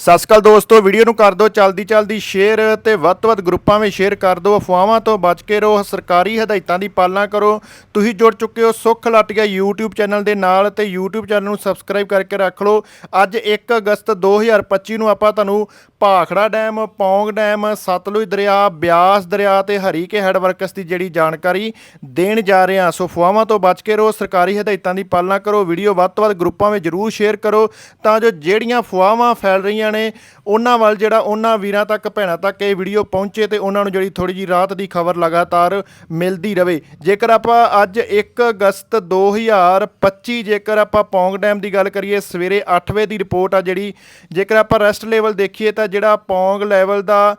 ਸਤਿ ਸ਼੍ਰੀ ਅਕਾਲ ਦੋਸਤੋ, ਵੀਡੀਓ ਨੂੰ ਕਰ ਦਿਓ ਚਲਦੀ ਚਲਦੀ ਸ਼ੇਅਰ ਤੇ ਵੱਧ ਤੋਂ ਵੱਧ ਗਰੁੱਪਾਂ ਵਿੱਚ ਸ਼ੇਅਰ ਕਰ ਦਿਓ। ਅਫਵਾਹਾਂ ਤੋਂ ਬਚ ਕੇ ਰਹੋ, ਸਰਕਾਰੀ ਹਦਾਇਤਾਂ ਦੀ ਪਾਲਣਾ ਕਰੋ। ਤੁਸੀਂ ਜੁੜ ਚੁੱਕੇ ਹੋ ਸੁੱਖ ਲਾਟੀਆ YouTube ਚੈਨਲ ਦੇ ਨਾਲ ਤੇ YouTube ਚੈਨਲ ਨੂੰ ਸਬਸਕ੍ਰਾਈਬ ਕਰਕੇ ਰੱਖ ਲਓ। ਅੱਜ 1 ਅਗਸਤ 2025 ਨੂੰ ਆਪਾਂ ਤੁਹਾਨੂੰ ਭਾਖੜਾ ਡੈਮ, ਪੌਂਗ ਡੈਮ, ਸਤਲੁਜ ਦਰਿਆ, ਬਿਆਸ ਦਰਿਆ ਤੇ ਹਰੀਕੇ ਹੈਡ ਵਰਕਸ ਦੀ ਜਿਹੜੀ ਜਾਣਕਾਰੀ ਦੇਣ ਜਾ ਰਹੇ ਹਾਂ। ਸੋ ਅਫਵਾਹਾਂ ਤੋਂ ਬਚ ਕੇ ਰਹੋ, ਸਰਕਾਰੀ ਹਦਾਇਤਾਂ ਦੀ ਪਾਲਣਾ ਕਰੋ। ਵੀਡੀਓ ਵੱਧ ਤੋਂ ਵੱਧ ਗਰੁੱਪਾਂ ਵਿੱਚ ਜਰੂਰ ਸ਼ੇਅਰ ਕਰੋ। ਤਾਂ ਜੋ ਜਿਹੜੀਆਂ ਅਫਵਾਹਾਂ ਫੈਲ ਰਹੀਆਂ ਨੇ। ਉਹਨਾਂ ਵੱਲ ਜਿਹੜਾ ਉਹਨਾਂ ਵੀਰਾਂ ਤੱਕ, ਭੈਣਾਂ ਤੱਕ ਇਹ ਵੀਡੀਓ ਪਹੁੰਚੇ ਤੇ ਉਹਨਾਂ ਨੂੰ ਜਿਹੜੀ ਥੋੜੀ ਜੀ ਰਾਤ ਦੀ ਖਬਰ ਲਗਾਤਾਰ ਮਿਲਦੀ ਰਵੇ। ਜੇਕਰ ਆਪਾਂ ਅੱਜ 1 ਅਗਸਤ 2025 ਜੇਕਰ ਆਪਾਂ ਪੌਂਗ ਡੈਮ ਦੀ ਗੱਲ ਕਰੀਏ, ਸਵੇਰੇ 8 ਵਜੇ ਦੀ ਰਿਪੋਰਟ ਆ ਜਿਹੜੀ। ਜੇਕਰ ਆਪਾਂ ਰੈਸਟ ਲੈਵਲ ਦੇਖੀਏ ਤਾਂ ਜਿਹੜਾ ਪੌਂਗ ਲੈਵਲ ਦਾ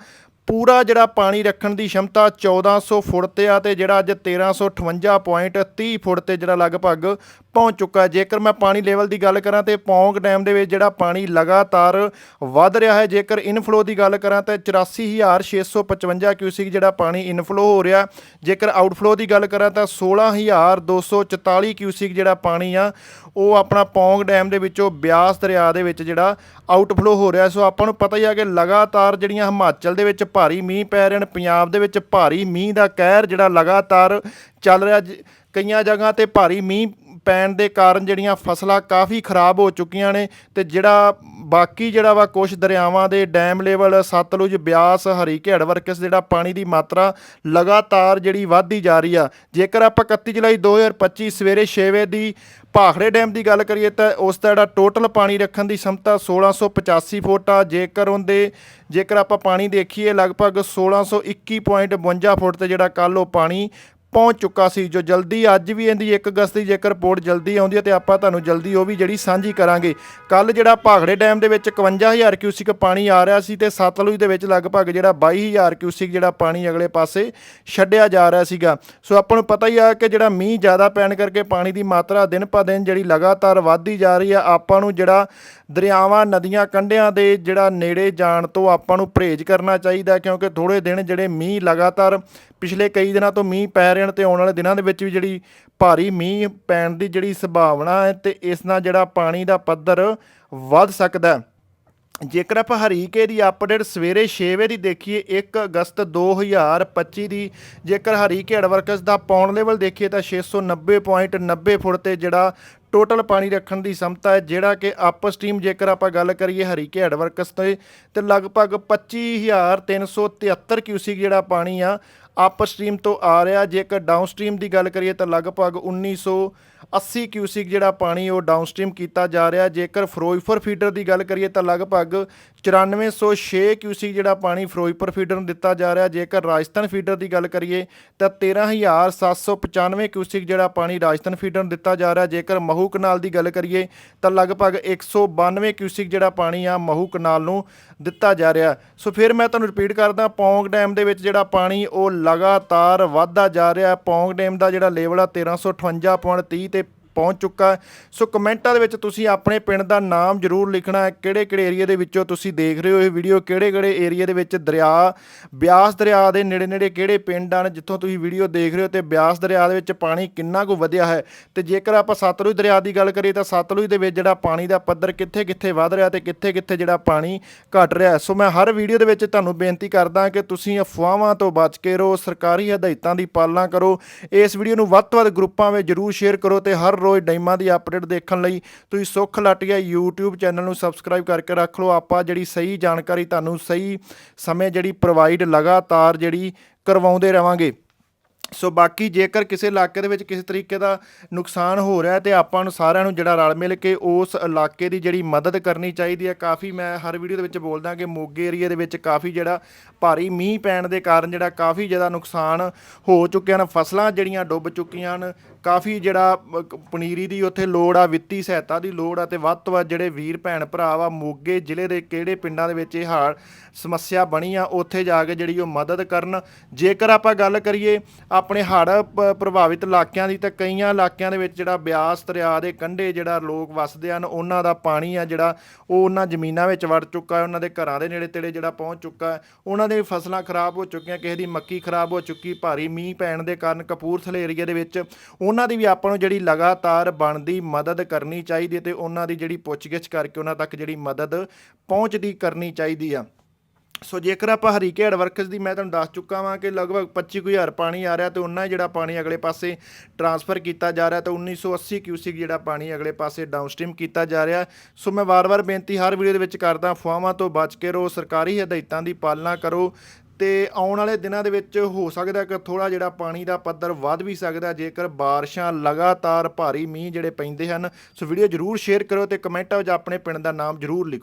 ਪੂਰਾ ਜਿਹੜਾ ਪਾਣੀ ਰੱਖਣ ਦੀ ਸ਼ਮਤਾ 1400 ਫੁੱਟ ਤੇ ਆ ਤੇ ਜਿਹੜਾ ਅੱਜ 1358.30 ਫੁੱਟ ਤੇ ਜਿਹੜਾ ਲਗਭਗ ਪਹੁੰਚ ਚੁੱਕਾ ਜੇਕਰ ਮੈਂ ਪਾਣੀ ਲੈਵਲ ਦੀ ਗੱਲ ਕਰਾਂ ਤੇ ਪੌਂਗ ਡੈਮ ਦੇ ਵਿੱਚ ਜਿਹੜਾ ਪਾਣੀ ਲਗਾਤਾਰ ਵੱਧ ਰਿਹਾ ਹੈ, ਜੇਕਰ ਇਨਫਲੋ ਦੀ ਗੱਲ ਕਰਾਂ ਤਾਂ 84655 ਕਿਊਸਿਕ ਜਿਹੜਾ ਪਾਣੀ ਇਨਫਲੋ ਹੋ ਰਿਹਾ ਜੇਕਰ ਆਊਟਫਲੋ ਦੀ ਗੱਲ ਕਰਾਂ ਤਾਂ 16244 ਕਿਊਸਿਕ ਜਿਹੜਾ ਪਾਣੀ ਆ, ਉਹ ਆਪਣਾ ਪੌਂਗ ਡੈਮ ਦੇ ਵਿੱਚੋਂ ਬਿਆਸ ਦਰਿਆ ਦੇ ਵਿੱਚ ਜਿਹੜਾ ਆਊਟਫਲੋ ਹੋ ਰਿਹਾ ਸੋ ਆਪਾਂ ਨੂੰ ਪਤਾ ਹੀ ਆ ਕਿ ਲਗਾਤਾਰ ਜਿਹੜੀਆਂ ਹਿਮਾਚਲ ਦੇ ਵਿੱਚ ਭਾਰੀ ਮੀਂਹ ਪੈ ਰਹੇ ਨੇ, ਪੰਜਾਬ ਦੇ ਵਿੱਚ ਭਾਰੀ ਮੀਂਹ ਦਾ ਕਹਿਰ ਜਿਹੜਾ ਲਗਾਤਾਰ ਚੱਲ ਰਿਹਾ ਜ- ਕਈਆਂ ਜਗ੍ਹਾ ਤੇ ਭਾਰੀ ਮੀਂਹ ਪੈਣ ਦੇ ਕਾਰਨ ਜਿਹੜੀਆਂ ਫਸਲਾਂ ਕਾਫੀ ਖਰਾਬ ਹੋ ਚੁੱਕੀਆਂ ਨੇ ਤੇ ਜਿਹੜਾ ਬਾਕੀ ਜਿਹੜਾ ਵਾ ਕੁਝ ਦਰਿਆਵਾਂ ਦੇ dam level, Sutlej, Beas Harike headworks ਜਿਹੜਾ ਪਾਣੀ ਦੀ ਮਾਤਰਾ ਲਗਾਤਾਰ ਜਿਹੜੀ ਵਧਦੀ ਜਾ ਰਹੀ ਆ। ਜੇਕਰ ਆਪਾਂ 31 ਜੁਲਾਈ 2025 ਸਵੇਰੇ 6 ਵਜੇ ਦੀ ਭਾਖੜੇ ਡੈਮ ਦੀ ਗੱਲ ਕਰੀਏ ਤਾਂ ਉਸ ਦਾ ਜਿਹੜਾ ਟੋਟਲ ਪਾਣੀ ਰੱਖਣ ਦੀ ਸਮਤਾ 1685 ਫੁੱਟ ਆ। ਜੇਕਰ ਉਹਦੇ, ਜੇਕਰ ਆਪਾਂ ਪਾਣੀ ਦੇਖੀਏ ਲਗਭਗ 1621.52 ਫੁੱਟ ਤੇ ਜਿਹੜਾ ਕੱਲ ਉਹ ਪਾਣੀ ਪਹੁੰਚ ਚੁੱਕਾ ਸੀ, ਜੋ ਜਲਦੀ ਅੱਜ ਵੀ ਇਹਦੀ 1 ਅਗਸਤ ਦੀ ਜੇਕਰ ਰਿਪੋਰਟ ਜਲਦੀ ਆਉਂਦੀ ਹੈ ਤੇ ਆਪਾਂ ਤੁਹਾਨੂੰ ਜਲਦੀ ਉਹ ਵੀ ਜਿਹੜੀ ਸਾਂਝੀ ਕਰਾਂਗੇ। ਕੱਲ ਜਿਹੜਾ ਭਾਖੜੇ ਡੈਮ ਦੇ ਵਿੱਚ 51000 ਕਿਊਸਿਕ ਪਾਣੀ ਆ ਰਿਹਾ ਸੀ ਤੇ ਸਤਲੁਜ ਦੇ ਵਿੱਚ ਲਗਭਗ ਜਿਹੜਾ 22000 ਕਿਊਸਿਕ ਜਿਹੜਾ ਪਾਣੀ ਅਗਲੇ ਪਾਸੇ ਛੱਡਿਆ ਜਾ ਰਿਹਾ ਸੀਗਾ। ਸੋ ਆਪਾਂ ਨੂੰ ਪਤਾ ਹੀ ਆ ਕਿ ਜਿਹੜਾ ਮੀਂਹ ਜ਼ਿਆਦਾ ਪੈਣ ਕਰਕੇ ਪਾਣੀ ਦੀ ਮਾਤਰਾ ਦਿਨ ਪਾ ਦਿਨ ਜਿਹੜੀ ਲਗਾਤਾਰ ਵਧਦੀ ਜਾ ਰਹੀ ਆ ਆਪਾਂ ਨੂੰ ਜਿਹੜਾ ਦਰਿਆਵਾਂ, ਨਦੀਆਂ, ਕੰਢਿਆਂ ਦੇ ਜਿਹੜਾ ਨੇੜੇ ਜਾਣ ਤੋਂ ਆਪਾਂ ਨੂੰ ਪਰਹੇਜ਼ ਕਰਨਾ ਚਾਹੀਦਾ ਕਿਉਂਕਿ ਥੋੜੇ ਦਿਨ ਜਿਹੜੇ ਮੀਂਹ ਲਗਾਤਾਰ ਪਿਛਲੇ ਕਈ ਦਿਨਾਂ ਤੋਂ ਮੀਂਹ ਪੈ ਰਹੇ ਨੇ ਤੇ ਆਉਣ ਵਾਲੇ ਦਿਨਾਂ ਦੇ ਵਿੱਚ ਵੀ ਜਿਹੜੀ ਭਾਰੀ ਮੀਂਹ ਪੈਣ ਦੀ ਜਿਹੜੀ ਸੰਭਾਵਨਾ ਹੈ ਤੇ ਇਸ ਨਾਲ ਜਿਹੜਾ ਪਾਣੀ ਦਾ ਪੱਧਰ ਵੱਧ ਸਕਦਾ ਹੈ। ਜੇਕਰ ਆਪਾਂ ਹਰੀਕੇ ਦੀ ਅਪਡੇਟ ਸਵੇਰੇ 6 ਵਜੇ ਦੀ ਦੇਖੀਏ 1 ਅਗਸਤ 2025 ਦੀ, ਜੇਕਰ ਹਰੀਕੇ ਐਡਵਰਕਸ ਦਾ ਪੌਣ ਲੈਵਲ ਦੇਖੀਏ ਤਾਂ 690.90 ਫੁੱਟ ਤੇ ਜਿਹੜਾ ਟੋਟਲ ਪਾਣੀ ਰੱਖਣ ਦੀ ਸਮਤਾ ਹੈ, ਜਿਹੜਾ ਕਿ ਅਪ ਸਟ੍ਰੀਮ ਜੇਕਰ ਆਪਾਂ ਗੱਲ ਕਰੀਏ ਹਰੀਕੇ ਐਡਵਰਕਸ ਤੇ ਤੇ ਲਗਭਗ 25373 ਕਿਊਸਿਕ ਜਿਹੜਾ ਪਾਣੀ ਆ ਅਪ ਸਟ੍ਰੀਮ ਤੋਂ ਆ ਰਿਹਾ। ਜੇਕਰ ਡਾਊਨ ਸਟ੍ਰੀਮ ਦੀ ਗੱਲ ਕਰੀਏ ਤਾਂ ਲਗਭਗ 1980 ਕਿਊਸਿਕ ਜਿਹੜਾ ਪਾਣੀ ਉਹ ਡਾਊਨ ਸਟ੍ਰੀਮ ਕੀਤਾ ਜਾ ਰਿਹਾ। ਜੇਕਰ ਫਿਰੋਜ਼ਪੁਰ ਫੀਡਰ ਦੀ ਗੱਲ ਕਰੀਏ ਤਾਂ ਲਗਭਗ 9406 ਕਿਊਸਿਕ ਜਿਹੜਾ ਪਾਣੀ ਫਿਰੋਜ਼ਪੁਰ ਫੀਡਰ ਨੂੰ ਦਿੱਤਾ ਜਾ ਰਿਹਾ। ਜੇਕਰ ਰਾਜਸਥਾਨ ਫੀਡਰ ਦੀ ਗੱਲ ਕਰੀਏ ਤਾਂ 13795 ਕਿਊਸਿਕ ਜਿਹੜਾ ਪਾਣੀ ਰਾਜਸਥਾਨ ਫੀਡਰ ਨੂੰ ਦਿੱਤਾ ਜਾ ਰਿਹਾ। ਜੇਕਰ ਮਹੂ ਕਨਾਲ ਦੀ ਗੱਲ ਕਰੀਏ ਤਾਂ ਲਗਭਗ 192 ਕਿਊਸਿਕ ਜਿਹੜਾ ਪਾਣੀ ਆ ਮਹੂ ਕਨਾਲ ਨੂੰ ਦਿੱਤਾ ਜਾ ਰਿਹਾ। ਸੋ ਫਿਰ ਮੈਂ ਤੁਹਾਨੂੰ ਰਿਪੀਟ ਕਰਦਾ, ਪੌਂਗ ਡੈਮ ਦੇ ਵਿੱਚ ਜਿਹੜਾ ਪਾਣੀ ਉਹ ਲਗਾਤਾਰ ਵਧਦਾ ਜਾ ਰਿਹਾ। ਪੌਂਗ ਡੈਮ ਦਾ ਜਿਹੜਾ ਲੈਵਲ ਆ 1358.30 ਤੇ ਪਹੁੰਚ ਚੁੱਕਾ ਸੋ ਕਮੈਂਟਾਂ ਦੇ ਵਿੱਚ ਤੁਸੀਂ ਆਪਣੇ ਪਿੰਡ ਦਾ ਨਾਮ ਜ਼ਰੂਰ ਲਿਖਣਾ ਹੈ। ਕਿਹੜੇ ਕਿਹੜੇ ਏਰੀਆ ਦੇ ਵਿੱਚੋਂ ਤੁਸੀਂ ਦੇਖ ਰਹੇ ਹੋ ਇਹ ਵੀਡੀਓ? ਕਿਹੜੇ ਕਿਹੜੇ ਏਰੀਆ ਦੇ ਵਿੱਚ ਦਰਿਆ, ਬਿਆਸ ਦਰਿਆ ਦੇ ਨੇੜੇ ਨੇੜੇ ਕਿਹੜੇ ਪਿੰਡ ਹਨ ਜਿੱਥੋਂ ਤੁਸੀਂ ਵੀਡੀਓ ਦੇਖ ਰਹੇ ਹੋ ਤੇ ਬਿਆਸ ਦਰਿਆ ਦੇ ਵਿੱਚ ਪਾਣੀ ਕਿੰਨਾ ਕੁ ਵਧਿਆ ਹੈ? ਤੇ ਜੇਕਰ ਆਪਾਂ ਸਤਲੁਜ ਦਰਿਆ ਦੀ ਗੱਲ ਕਰੀਏ ਤਾਂ ਸਤਲੁਜ ਦੇ ਵਿੱਚ ਜਿਹੜਾ ਪਾਣੀ ਦਾ ਪੱਧਰ ਕਿੱਥੇ ਕਿੱਥੇ ਵਧ ਰਿਹਾ ਤੇ ਕਿੱਥੇ ਕਿੱਥੇ ਜਿਹੜਾ ਪਾਣੀ ਘਟ ਰਿਹਾ ਸੋ ਮੈਂ ਹਰ ਵੀਡੀਓ ਦੇ ਵਿੱਚ ਤੁਹਾਨੂੰ ਬੇਨਤੀ ਕਰਦਾ ਕਿ ਤੁਸੀਂ ਅਫਵਾਹਾਂ ਤੋਂ ਬਚ ਕੇ ਰਹੋ, ਸਰਕਾਰੀ ਹਦਾਇਤਾਂ ਦੀ ਪਾਲਣਾ ਕਰੋ। ਇਸ ਵੀਡੀਓ ਨੂੰ ਵੱਧ ਤੋਂ ਵੱਧ ਗਰੁੱਪਾਂ ਵਿੱਚ ਜਰੂਰ ਸ਼ੇਅਰ ਕਰੋ ਤੇ ਹਰ ਰੋਜ਼ ਡਾਈਮਾਂ ਦੀ ਅਪਡੇਟ ਦੇਖਣ ਲਈ ਤੁਸੀਂ ਸੁੱਖ ਲਾਟੀਆ YouTube ਚੈਨਲ ਨੂੰ ਸਬਸਕ੍ਰਾਈਬ ਕਰਕੇ ਰੱਖ ਲਓ। ਆਪਾਂ ਜਿਹੜੀ ਸਹੀ ਜਾਣਕਾਰੀ ਤੁਹਾਨੂੰ ਸਹੀ ਸਮੇਂ ਜਿਹੜੀ ਪ੍ਰੋਵਾਈਡ ਲਗਾਤਾਰ ਜਿਹੜੀ ਕਰਵਾਉਂਦੇ ਰਵਾਂਗੇ। ਸੋ ਬਾਕੀ ਜੇਕਰ ਕਿਸੇ ਇਲਾਕੇ ਦੇ ਵਿੱਚ ਕਿਸੇ ਤਰੀਕੇ ਦਾ ਨੁਕਸਾਨ ਹੋ ਰਿਹਾ ਹੈ ਤੇ ਆਪਾਂ ਨੂੰ ਸਾਰਿਆਂ ਨੂੰ ਜਿਹੜਾ ਰਲ ਮਿਲ ਕੇ ਉਸ ਇਲਾਕੇ ਦੀ ਜਿਹੜੀ ਮਦਦ ਕਰਨੀ ਚਾਹੀਦੀ ਹੈ। ਕਾਫੀ ਮੈਂ ਹਰ ਵੀਡੀਓ ਦੇ ਵਿੱਚ ਬੋਲਦਾ ਕਿ ਮੋਗੇ ਏਰੀਆ ਦੇ ਵਿੱਚ ਕਾਫੀ ਜਿਹੜਾ ਭਾਰੀ ਮੀਂਹ ਪੈਣ ਦੇ ਕਾਰਨ ਜਿਹੜਾ ਕਾਫੀ ਜ਼ਿਆਦਾ ਨੁਕਸਾਨ ਹੋ ਚੁੱਕਿਆ ਹਨ। ਫਸਲਾਂ ਜਿਹੜੀਆਂ ਡੁੱਬ ਚੁੱਕੀਆਂ ਹਨ ਕਾਫੀ ਜਿਹੜਾ ਪਨੀਰੀ ਦੀ ਉੱਥੇ ਲੋੜ ਆ, ਵਿੱਤੀ ਸਹਾਇਤਾ ਦੀ ਲੋੜ ਆ ਤੇ ਵੱਧ ਤੋਂ ਵੱਧ ਜਿਹੜੇ ਵੀਰ, ਭੈਣ, ਭਰਾ ਵਾ, ਮੋਗੇ ਜ਼ਿਲ੍ਹੇ ਦੇ ਕਿਹੜੇ ਪਿੰਡਾਂ ਦੇ ਵਿੱਚ ਇਹ ਹਾਲ ਸਮੱਸਿਆ ਬਣੀ ਆ, ਉੱਥੇ ਜਾ ਕੇ ਜਿਹੜੀ ਉਹ ਮਦਦ ਕਰਨ। ਜੇਕਰ ਆਪਾਂ ਗੱਲ ਕਰੀਏ ਆਪਣੇ ਹੜ੍ਹ ਪ- ਪ੍ਰਭਾਵਿਤ ਇਲਾਕਿਆਂ ਦੀ, ਤਾਂ ਕਈਆਂ ਇਲਾਕਿਆਂ ਦੇ ਵਿੱਚ ਜਿਹੜਾ ਬਿਆਸ ਦਰਿਆ ਦੇ ਕੰਢੇ ਜਿਹੜਾ ਲੋਕ ਵਸਦੇ ਹਨ, ਉਹਨਾਂ ਦਾ ਪਾਣੀ ਆ ਜਿਹੜਾ, ਉਹ ਉਹਨਾਂ ਜ਼ਮੀਨਾਂ ਵਿੱਚ ਵੜ ਚੁੱਕਾ ਹੈ, ਉਹਨਾਂ ਦੇ ਘਰਾਂ ਦੇ ਨੇੜੇ ਤੇੜੇ ਜਿਹੜਾ ਪਹੁੰਚ ਚੁੱਕਾ ਹੈ। ਉਹਨਾਂ ਦੇ ਫਸਲਾਂ ਖਰਾਬ ਹੋ ਚੁੱਕੀਆਂ, ਕਿਸੇ ਦੀ ਮੱਕੀ ਖਰਾਬ ਹੋ ਚੁੱਕੀ, ਭਾਰੀ ਮੀਂਹ ਪੈਣ ਦੇ ਕਾਰਨ ਕਪੂਰਥਲੇ ਏਰੀਆ ਦੇ ਵਿੱਚ ਉਹਨਾਂ ਦੀ ਵੀ ਆਪਾਂ ਨੂੰ ਜਿਹੜੀ ਲਗਾਤਾਰ ਬਣਦੀ ਮਦਦ ਕਰਨੀ ਚਾਹੀਦੀ ਹੈ ਤੇ ਉਹਨਾਂ ਦੀ ਜਿਹੜੀ ਪੁੱਛਗਿੱਛ ਕਰਕੇ ਉਹਨਾਂ ਤੱਕ ਜਿਹੜੀ ਮਦਦ ਪਹੁੰਚਦੀ ਕਰਨੀ ਚਾਹੀਦੀ ਆ। ਸੋ ਜੇਕਰ ਆਪਾਂ ਹਰੀਕੇਡ ਵਰਕਸ ਦੀ ਮੈਂ ਤੁਹਾਨੂੰ ਦੱਸ ਚੁੱਕਾ ਵਾਂ ਕਿ ਲਗਭਗ 25000 ਪਾਣੀ ਆ ਰਿਹਾ ਤੇ ਉਹਨਾਂ ਜਿਹੜਾ ਪਾਣੀ ਅਗਲੇ ਪਾਸੇ ਟਰਾਂਸਫਰ ਕੀਤਾ ਜਾ ਰਿਹਾ ਤੇ 1980 ਕਿਊਸਿਕ ਜਿਹੜਾ ਪਾਣੀ ਅਗਲੇ ਪਾਸੇ ਡਾਊਨਸਟ੍ਰੀਮ ਕੀਤਾ ਜਾ ਰਿਹਾ। ਸੋ ਮੈਂ ਵਾਰ-ਵਾਰ ਬੇਨਤੀ ਹਰ ਵੀਡੀਓ ਦੇ ਵਿੱਚ ਕਰਦਾ ਅਫਵਾਹਾਂ ਤੋਂ ਬਚ ਕੇ ਰਹੋ, ਸਰਕਾਰੀ ਹਦਾਇਤਾਂ ਦੀ ਪਾਲਣਾ ਕਰੋ। ਤੇ ਆਉਣ ਵਾਲੇ ਦਿਨਾਂ ਦੇ ਵਿੱਚ ਹੋ ਸਕਦਾ ਕਿ ਥੋੜਾ ਜਿਹੜਾ ਪਾਣੀ ਦਾ ਪੱਧਰ ਵੱਧ ਵੀ ਸਕਦਾ ਜੇਕਰ ਬਾਰਿਸ਼ਾਂ ਲਗਾਤਾਰ ਭਾਰੀ ਮੀਂਹ ਜਿਹੜੇ ਪੈਂਦੇ ਹਨ। ਸੋ ਵੀਡੀਓ ਜਰੂਰ ਸ਼ੇਅਰ ਕਰੋ ਤੇ ਕਮੈਂਟਾਂ ਵਿੱਚ ਆਪਣੇ ਪਿੰਡ ਦਾ ਨਾਮ ਜਰੂਰ ਲਿਖੋ।